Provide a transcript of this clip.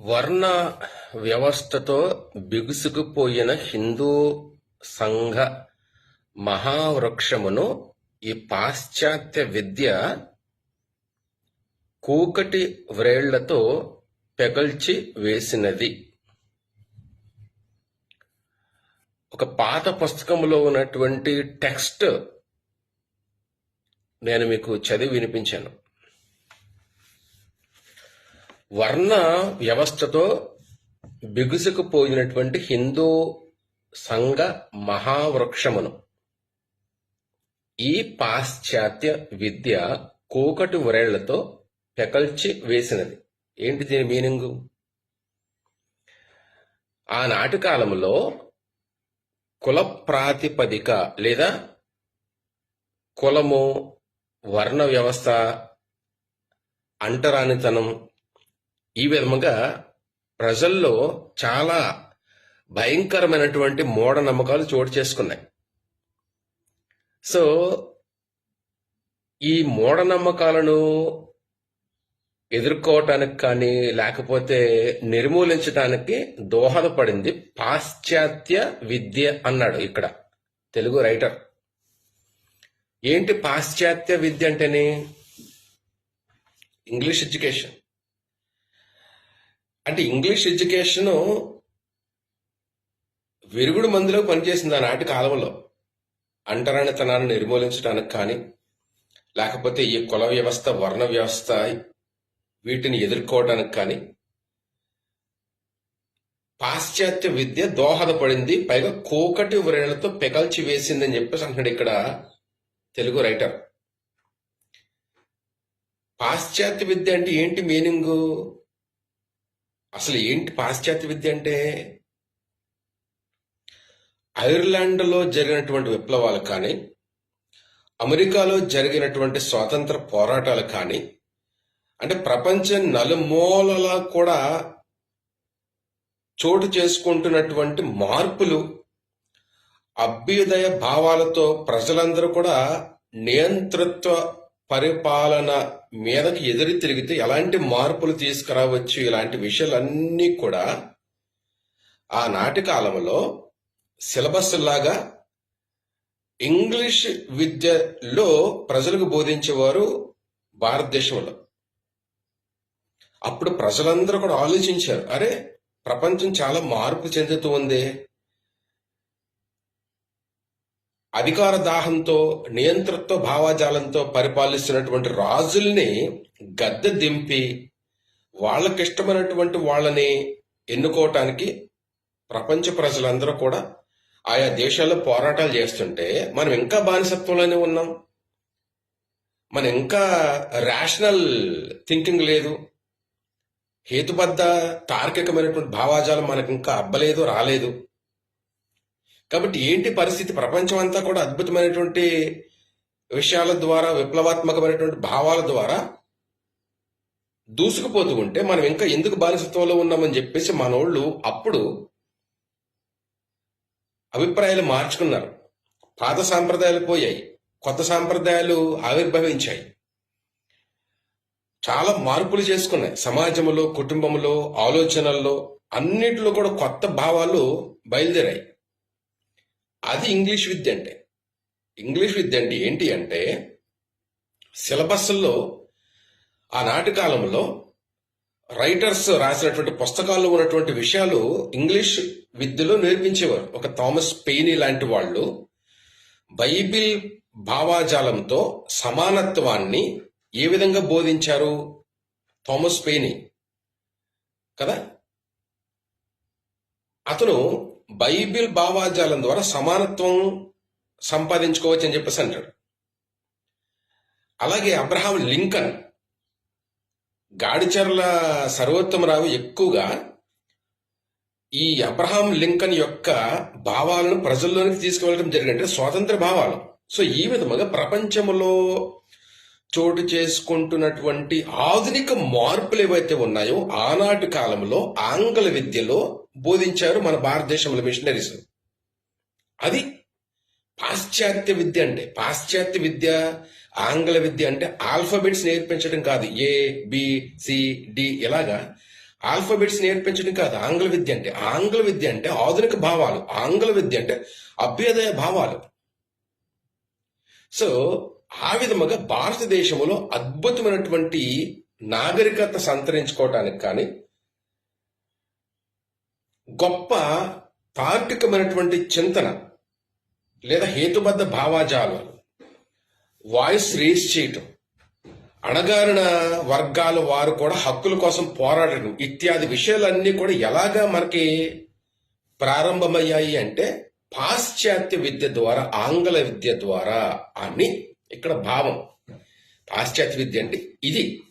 వర్ణ వ్యవస్థతో బిగుసుకుపోయిన హిందూ సంఘ మహావృక్షమును ఈ పాశ్చాత్య విద్య కూకటి వ్రేళ్ళతో పెగల్చి వేసినది. ఒక పాత పుస్తకంలో ఉన్నటువంటి టెక్స్ట్ నేను మీకు చదివి వినిపించాను. వర్ణ వ్యవస్థతో బిగుసుకుపోయినటువంటి హిందూ సంఘ మహావృక్షమును. ఈ పాశ్చాత్య విద్య కూకటి ఉరేళ్ళతో పెకల్చి వేసినది. ఏంటి దీని మీనింగు? ఆనాటి కాలంలో కుల ప్రాతిపదిక లేదా కులము వర్ణ వ్యవస్థ అంటరానితనం ఈ విధముగా ప్రజల్లో చాలా భయంకరమైనటువంటి మూఢనమ్మకాలు చోటు చేసుకున్నాయి. సో ఈ మూఢనమ్మకాలను ఎదుర్కోవటానికి కానీ లేకపోతే నిర్మూలించడానికి దోహదపడింది పాశ్చాత్య విద్య అన్నాడు ఇక్కడ తెలుగు రైటర్. ఏంటి పాశ్చాత్య విద్య అంటేనే? English education. అంటే ఇంగ్లీష్ ఎడ్యుకేషన్ విరుగుడు మందులో పనిచేసింది ఆనాటి కాలంలో. అంటరానితనాన్ని నిర్మూలించడానికి కానీ లేకపోతే ఈ కుల వ్యవస్థ వర్ణ వ్యవస్థ వీటిని ఎదుర్కోవడానికి కానీ పాశ్చాత్య విద్య దోహదపడింది. పైగా కోకటి వ్రేళ్ళతో పెకల్చి వేసిందని చెప్పేసి అంటున్నాడు ఇక్కడ తెలుగు రైటర్. పాశ్చాత్య విద్య అంటే ఏంటి మీనింగు? అసలు ఏంటి పాశ్చాత్య విద్య అంటే? ఐర్లాండ్లో జరిగినటువంటి విప్లవాలు కానీ అమెరికాలో జరిగినటువంటి స్వాతంత్ర పోరాటాలు కానీ అంటే ప్రపంచం నలుమూలలా కూడా చోటు చేసుకుంటున్నటువంటి మార్పులు అభ్యుదయ భావాలతో ప్రజలందరూ కూడా నియంతృత్వ పరిపాలన మీదకి ఎదురు తిరిగితే ఎలాంటి మార్పులు తీసుకురావచ్చు? ఇలాంటి విషయాలన్నీ కూడా ఆనాటి కాలంలో సిలబస్ లాగా ఇంగ్లీష్ విద్యలో ప్రజలకు బోధించేవారు భారతదేశంలో. అప్పుడు ప్రజలందరూ కూడా ఆలోచించారు అరే ప్రపంచం చాలా మార్పు చెందుతూ ఉంది. అధికార దాహంతో నియంతృత్వ భావాజాలంతో పరిపాలిస్తున్నటువంటి రాజుల్ని గద్దె దింపి వాళ్ళకిష్టమైనటువంటి వాళ్ళని ఎన్నుకోవటానికి ప్రపంచ ప్రజలందరూ కూడా ఆయా దేశాల్లో పోరాటాలు చేస్తుంటే మనం ఇంకా బానిసత్వంలోనే ఉన్నాం. మనం ఇంకా రేషనల్ థింకింగ్ లేదు. హేతుబద్ధ తార్కికమైనటువంటి భావాజాలం మనకు ఇంకా అబ్బలేదు రాలేదు. కాబట్టి ఏంటి పరిస్థితి? ప్రపంచం అంతా కూడా అద్భుతమైనటువంటి విషయాల ద్వారా విప్లవాత్మకమైనటువంటి భావాల ద్వారా దూసుకుపోతూ ఉంటే మనం ఇంకా ఎందుకు బానిసత్వంలో ఉన్నామని చెప్పేసి మనోళ్ళు అప్పుడు అభిప్రాయాలు మార్చుకున్నారు. పాత సాంప్రదాయాలు పోయాయి. కొత్త సాంప్రదాయాలు ఆవిర్భవించాయి. చాలా మార్పులు చేసుకున్నాయి. సమాజంలో కుటుంబంలో ఆలోచనల్లో అన్నిటిలో కూడా కొత్త భావాలు బయలుదేరాయి. అది ఇంగ్లీష్ విద్య అంటే. ఇంగ్లీష్ విద్య అంటే ఏంటి అంటే సిలబస్లో ఆనాటి కాలంలో రైటర్స్ రాసినటువంటి పుస్తకాల్లో ఉన్నటువంటి విషయాలు ఇంగ్లీష్ విద్యలో నేర్పించేవారు. ఒక థామస్ పెయినీ లాంటి వాళ్ళు బైబిల్ భావాజాలంతో సమానత్వాన్ని ఏ విధంగా బోధించారు? Thomas Paine. కదా? అతను బైబిల్ భావాజాలం ద్వారా సమానత్వం సంపాదించుకోవచ్చు అని చెప్పేసి అంటాడు. అలాగే అబ్రహాం లింకన్ గాడిచర్ల సర్వోత్తమరావు ఎక్కువగా ఈ అబ్రహాం లింకన్ యొక్క భావాలను ప్రజల్లోనికి తీసుకువెళ్ళడం జరిగింది స్వాతంత్ర భావాలు. సో ఈ విధముగా ప్రపంచంలో చోటు చేసుకుంటున్నటువంటి ఆధునిక మార్పులు ఏవైతే ఉన్నాయో ఆనాటి కాలంలో ఆంగ్ల విద్యలో బోధించారు మన భారతదేశంలో మిషనరీస్. అది పాశ్చాత్య విద్య అంటే పాశ్చాత్య విద్య ఆంగ్ల విద్య అంటే ఆల్ఫాబెట్స్ నేర్పించడం కాదు. ఏ బి సి డి ఇలాగా ఆల్ఫాబెట్స్ నేర్పించడం కాదు. ఆంగ్ల విద్య అంటే ఆంగ్ల విద్య అంటే ఆధునిక భావాలు. ఆంగ్ల విద్య అంటే అభ్యుదయ భావాలు. సో ఆ విధముగా భారతదేశంలో అద్భుతమైనటువంటి నాగరికత సంతరించుకోవటానికి కానీ గొప్ప తార్కికమైనటువంటి చింతన లేదా హేతుబద్ధ భావాజాలాలు వాయిస్ రేస్ చేయటం. అణగారిన వర్గాల వారు కూడా హక్కుల కోసం పోరాడడం ఇత్యాది విషయాలన్నీ కూడా ఎలాగా మనకి ప్రారంభమయ్యాయి అంటే పాశ్చాత్య విద్య ద్వారా ఆంగ్ల విద్య ద్వారా అని ఇక్కడ భావం. పాశ్చాత్య విద్య అంటే ఇది.